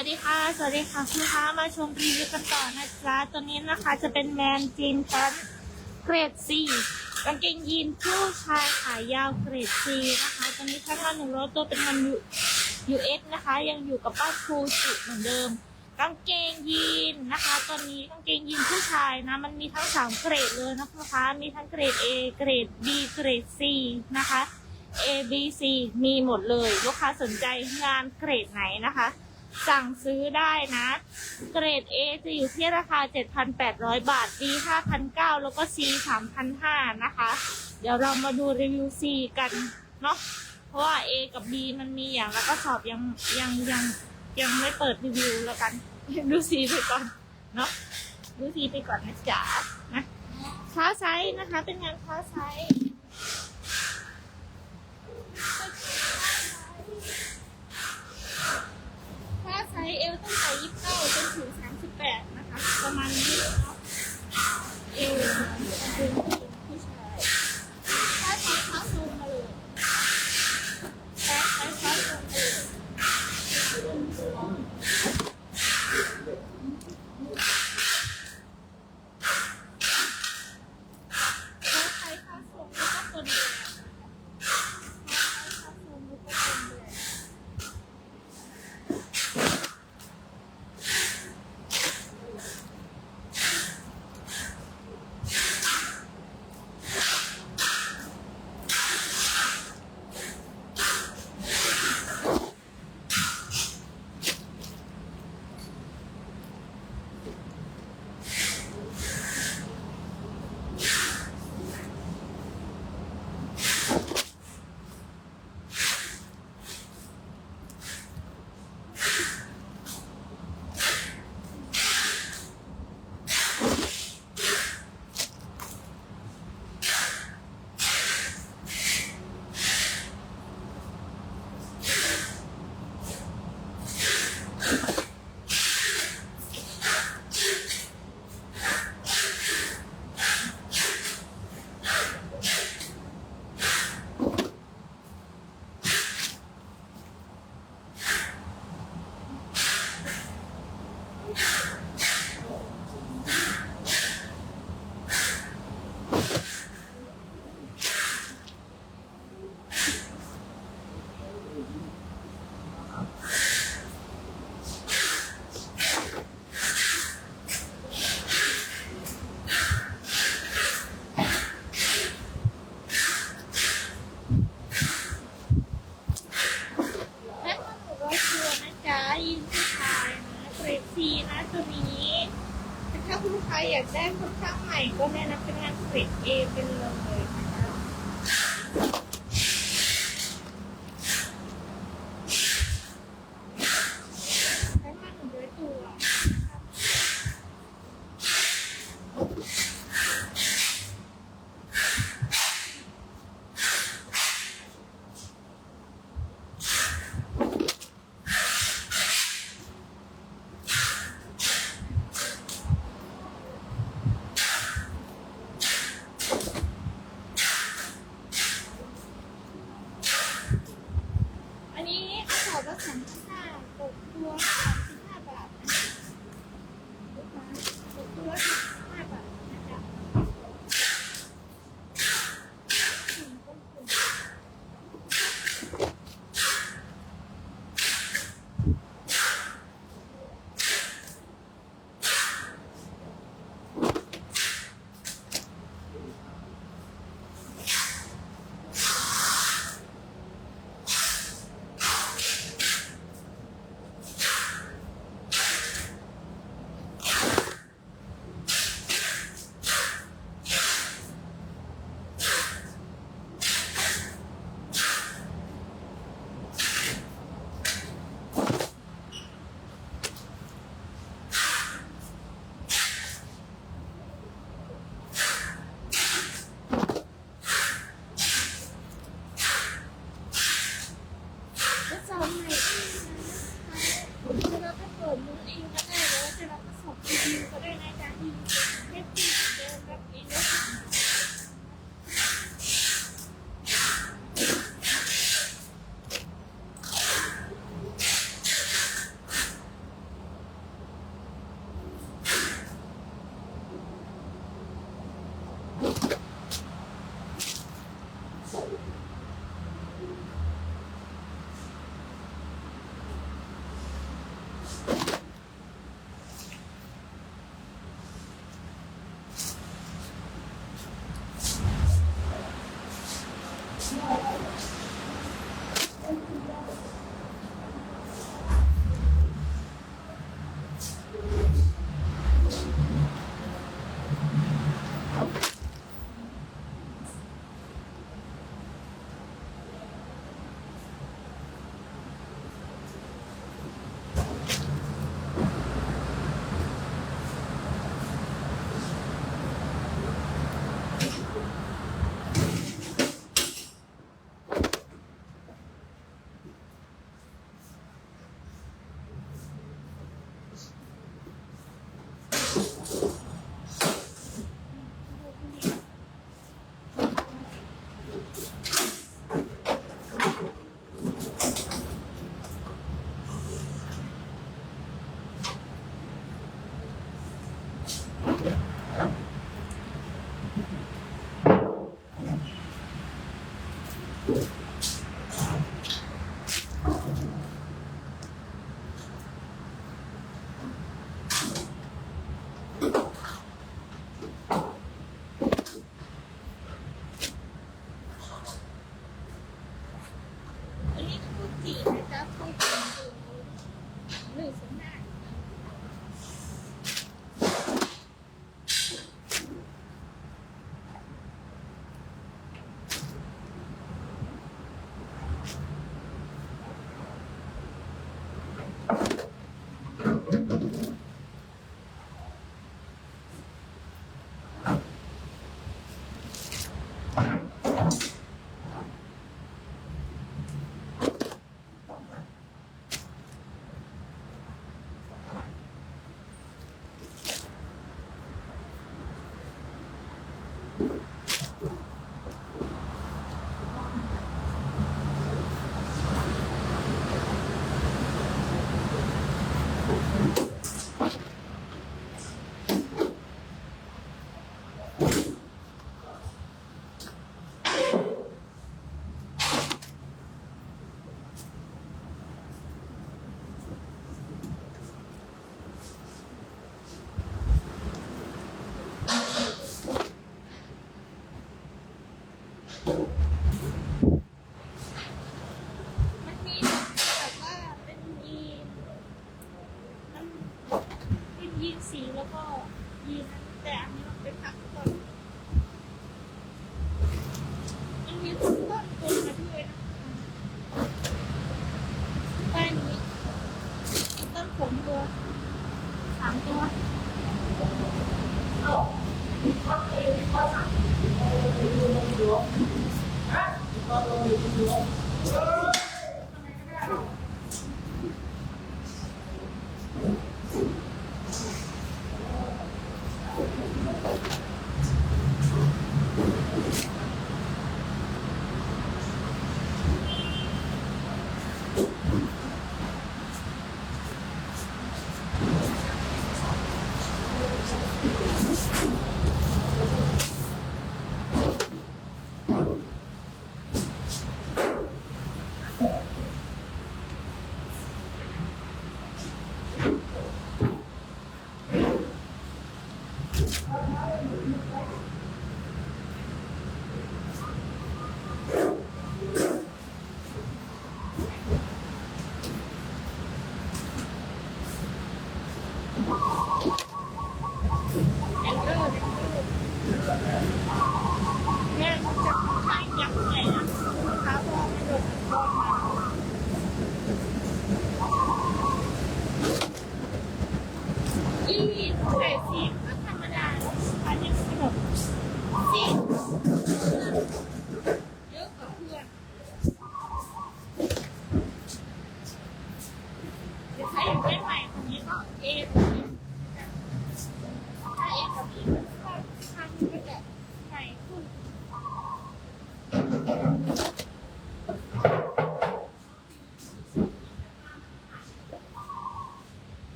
วัสดีค่ะ สวัสดีค่ะคุณลูกค้ามาชมรีวิวกันต่อนะจ๊ะตัวนี้นะคะจะเป็นแมนจีนแพนเกรด C กางเกงยีนผู้ชายขายาวเกรด C นะคะตัวนี้ทั้งวันหนึ่งร้อยตัวเป็นวัน US นะคะ ยังอยู่กับป้าครูจิเหมือนเดิม กางเกงยีนนะคะตัวนี้กางเกงยีนผู้ชายนะ มันมีทั้งสามเกรดเลยนะคะลูกค้ามีทั้งเกรด A เกรด B เกรด C นะคะ A B C มีหมดเลย ลูกค้าสนใจงานเกรดไหนนะคะ สั่งซื้อได้นะ เกรด A จะอยู่ที่ราคา 7,800 บาท B 5,900 แล้วก็ C 3,500 นะคะ เดี๋ยวเรามาดูรีวิว C กันเนาะ เพราะว่า A กับ B มันมีอย่างแล้วก็สอบยังยังยังยังไม่เปิดรีวิวแล้วกัน ดู C ไปก่อนเนาะ ดู C ไปก่อนนะจ๊ะนะค้าไซส์นะคะ เป็นงานค้าไซส์ Thank you. คุณลูกค้าอยากได้ค่อนข้างใหม่ก็แนะนำเป็นงานเกรดเอเป็นเลยนะคะ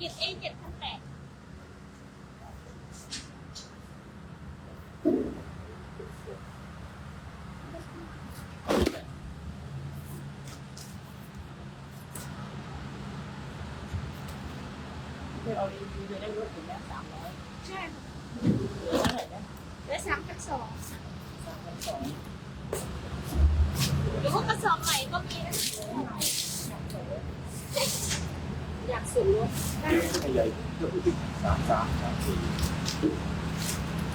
เกียรติเอเจ็ดพันแปด คือเรารีวิวได้รถถึงแค่สามร้อย ใช่ค่ะ เหลือเท่าไหร่นะ และสามพันสอง สามพันสอง หรือว่ากระสอบใหม่ก็มีนะ อยากส่วนลดใหญ่ก็พูดถึงสามสามสามสี่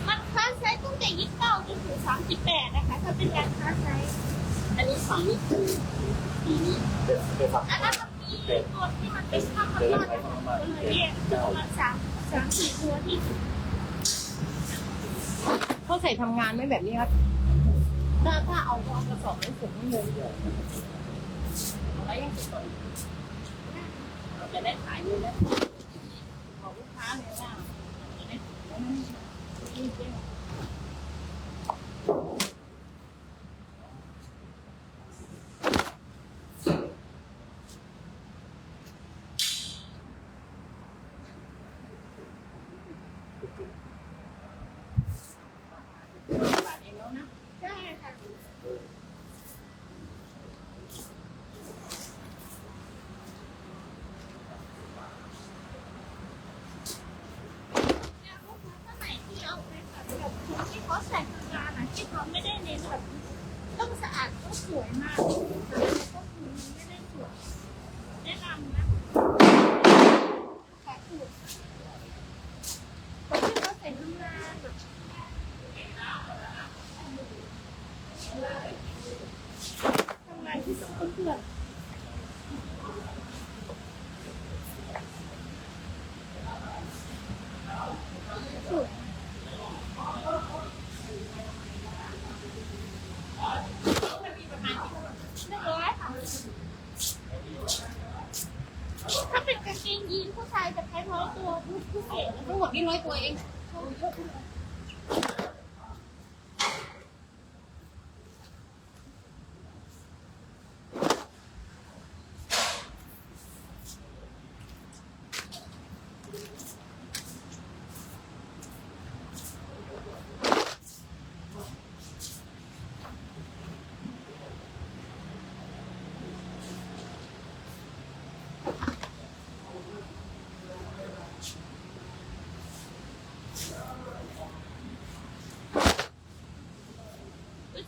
มันค้าไซส์ตั้งแต่ยี่สิบเก้าจนถึงสามสิบแปดนะคะ ถ้าเป็นการค้าไซส์อันนี้ฝั่งนี้คือปีนี้เด็ดเด็ดฝักอันนั้นมันมีตัวที่มันเป็นข้าวมันก็เลยแยกประมาณสามสามสี่ตัวที่เขาใส่ทำงานไม่แบบนี้ครับ ถ้าถ้าเอาเอากระสอบไม่ส่งไม่เงินเยอะอะไรยังติดต่อ บอกลูกค้าเลยนะอย่างนี้อย่างนี้นี่เจ๊ สวยมากแต่ก็คือมันไม่ได้สวยแนะนำนะขายถูกคนที่เขาใส่ทำงานแบบทำงานที่สมเพื่อนถูกหนึ่งร้อยค่ะ ถ้าเป็นกางเกงยีนผู้ชายจะใช้ร้อยตัวผู้ผู้เก๋ ทั้งหมดนี่ร้อยตัวเอง ด้วย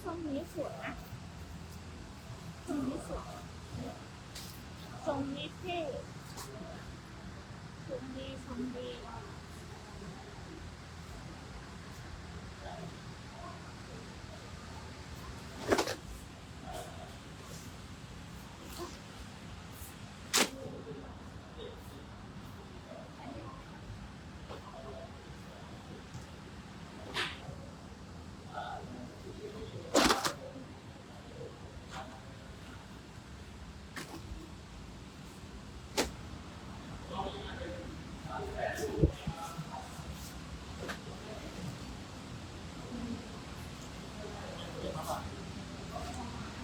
ทรงนี้สวยนะทรงนี้สวยทรงนี้เท่ทรงดีทรงดี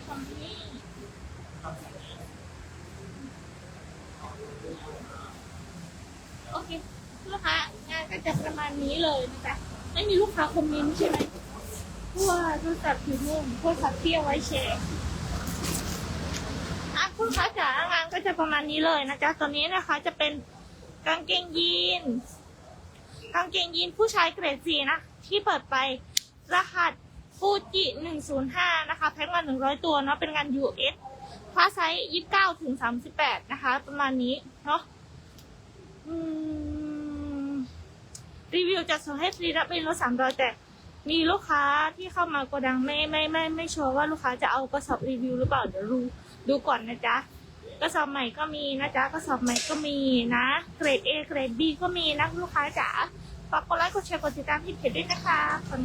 ทรงนี้โอเคลูกค้างานก็ จะประมาณนี้เลยนะจ๊ะไม่มีลูกค้าคอมเมนต์ใช่ไหมพราะว่าโทรศัพท์อยู่นู่นโทรศัพท์เที่ยวไว้แชร์อะคุณค้าจ๋างานก็จะประมาณนี้เลยนะจ๊ะตัวนี้นะคะจะเป็นกางเกงยีนกางเกงยีนผู้ชายเกรดสีนะ ที่เปิดไปรหัสฟูจิหนึ่งศูนย์ห้านะคะ แพ็คมาหนึ่งร้อยตัวเนาะเป็นงาน US ฟ้าไซส์ยี่สิบเก้าถึงสามสิบแปดนะคะ ประมาณนี้ เนาะอืม รีวิวจะส่งให้ฟรีรับเป็นรถสามร้อยแต่มีลูกค้าที่เข้ามาโกดังไม่ไม่ไม่ไม่ชัวร์ว่าลูกค้าจะเอากระสอบรีวิวหรือเปล่าเดี๋ยวรู้ดูก่อนนะจ๊ะกระสอบใหม่ก็มีนะจ๊ะกระสอบใหม่ก็มีนะเกรด A เกรด B ก็มีนะลูกค้าจ๋าฝากกดไลค์กดแชร์กดติดตามที่เพจด้วยนะคะขอบคุณ